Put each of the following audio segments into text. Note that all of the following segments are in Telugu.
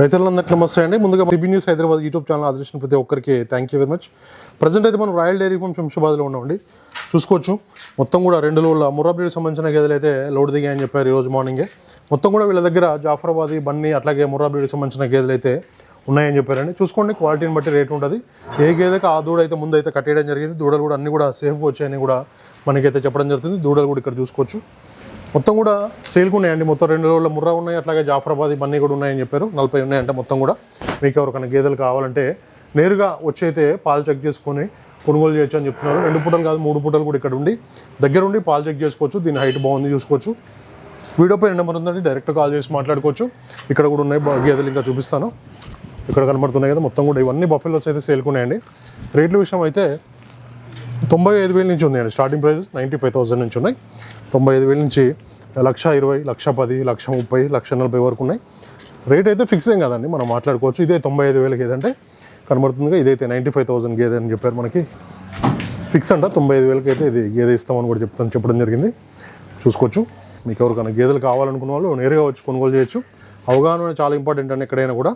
రైతులందరికీ నమస్తే అండి. ముందుగా CB news Hyderabad YouTube channel ఆదర్శించిన ప్రతి ఒక్కరికి thank you very much present అయితే మనం రాయల్ డైరీ ఫార్మ్ శంషాబాద్లో ఉన్నామండి. చూసుకోవచ్చు. మొత్తం కూడా రెండు లోడ్ల మురాబ్రీడ్ సంబంధించిన గేదెలు అయితే లోడ్ దిగాయని చెప్పారు ఈరోజు మార్నింగే. మొత్తం కూడా వీళ్ళ దగ్గర జాఫరాబాద్ బన్నీ అట్లాగే ముర్రా సంబంధించిన గేదెలు అయితే ఉన్నాయని చెప్పారండి. చూసుకోండి క్వాలిటీని బట్టి రేట్ ఉంటుంది. ఏ గేదెకి ఆ దూడ అయితే ముందు అయితే కట్టేయడం జరిగింది. దూడలు కూడా అన్నీ కూడా సేఫ్గా వచ్చాయని కూడా మనకైతే చెప్పడం జరుగుతుంది. దూడలు కూడా ఇక్కడ చూసుకోవచ్చు. మొత్తం కూడా సేల్కి ఉన్నాయండి. మొత్తం రెండు రోజుల ముర్రా ఉన్నాయి. అట్లాగే జాఫరాబాద్ ఇవన్నీ కూడా ఉన్నాయని చెప్పారు. నలభై ఉన్నాయంటే మొత్తం కూడా. మీకు ఎవరికైనా గేదెలు కావాలంటే నేరుగా వచ్చైతే పాలు చెక్ చేసుకొని కొనుగోలు చేయొచ్చు అని చెప్తున్నారు. రెండు పూటలు కాదు మూడు పూటలు కూడా ఇక్కడ ఉండి దగ్గర ఉండి పాలు చెక్ చేసుకోవచ్చు. దీని హైట్ బాగుంది చూసుకోవచ్చు. వీడియో పైన నెంబర్ ఉందండి. డైరెక్ట్ కాల్ చేసి మాట్లాడుకోవచ్చు. ఇక్కడ కూడా ఉన్నాయి గేదెలు ఇంకా చూపిస్తాను. ఇక్కడ కనబడుతున్నాయి కదా మొత్తం కూడా ఇవన్నీ బఫెలోస్ అయితే సేల్కున్నాయండి రేట్ల విషయం అయితే తొంభై ఐదు వేల నుంచి ఉన్నాయండి. Starting price ninety five thousand నుంచి ఉన్నాయి. తొంభై ఐదు వేల నుంచి లక్ష ఇరవై లక్ష పది లక్ష ముప్పై లక్ష నలభై వరకు ఉన్నాయి. రేట్ అయితే ఫిక్స్ ఏం కదండి. మనం మాట్లాడుకోవచ్చు. ఇదే తొంభై ఐదు వేలకి ఏదంటే కనబడుతుందిగా. ఇదైతే నైంటీ ఫైవ్ థౌసండ్ గేదె అని చెప్పారు మనకి. ఫిక్స్ అంట. తొంభై ఐదు వేలకి అయితే ఇది గేదె ఇస్తామని కూడా చెప్తాను చెప్పడం జరిగింది. చూసుకోవచ్చు. మీకు ఎవరికైనా గేదెలు కావాలనుకున్న వాళ్ళు నేరుగా వచ్చి కొనుగోలు చేయొచ్చు. అవగాహన చాలా ఇంపార్టెంట్ అండి ఎక్కడైనా కూడా.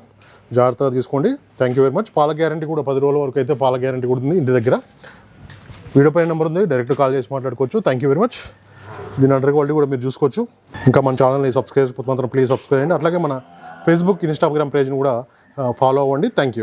జాగ్రత్తగా తీసుకోండి. థ్యాంక్ యూ వెరీ మచ్ పాల గ్యారంటీ కూడా పది రోజుల వరకు అయితే పాల గ్యారంటీ కూడా ఉంది ఇంటి దగ్గర. వీడియో పైన నెంబర్ ఉంది. డైరెక్ట్ కాల్ చేసి మాట్లాడుకోవచ్చు. థ్యాంక్ యూ వెరీ మచ్ దీని అండర్ క్వాలిటీ కూడా మీరు చూసుకోవచ్చు. ఇంకా మన ఛానల్ని సబ్స్క్రైబ్ మాత్రం ప్లీజ్ సబ్స్క్రైబ్ చేయండి. అట్లాగే మన ఫేస్బుక్ ఇన్స్టాగ్రామ్ పేజ్ని కూడా ఫాలో అవ్వండి. Thank you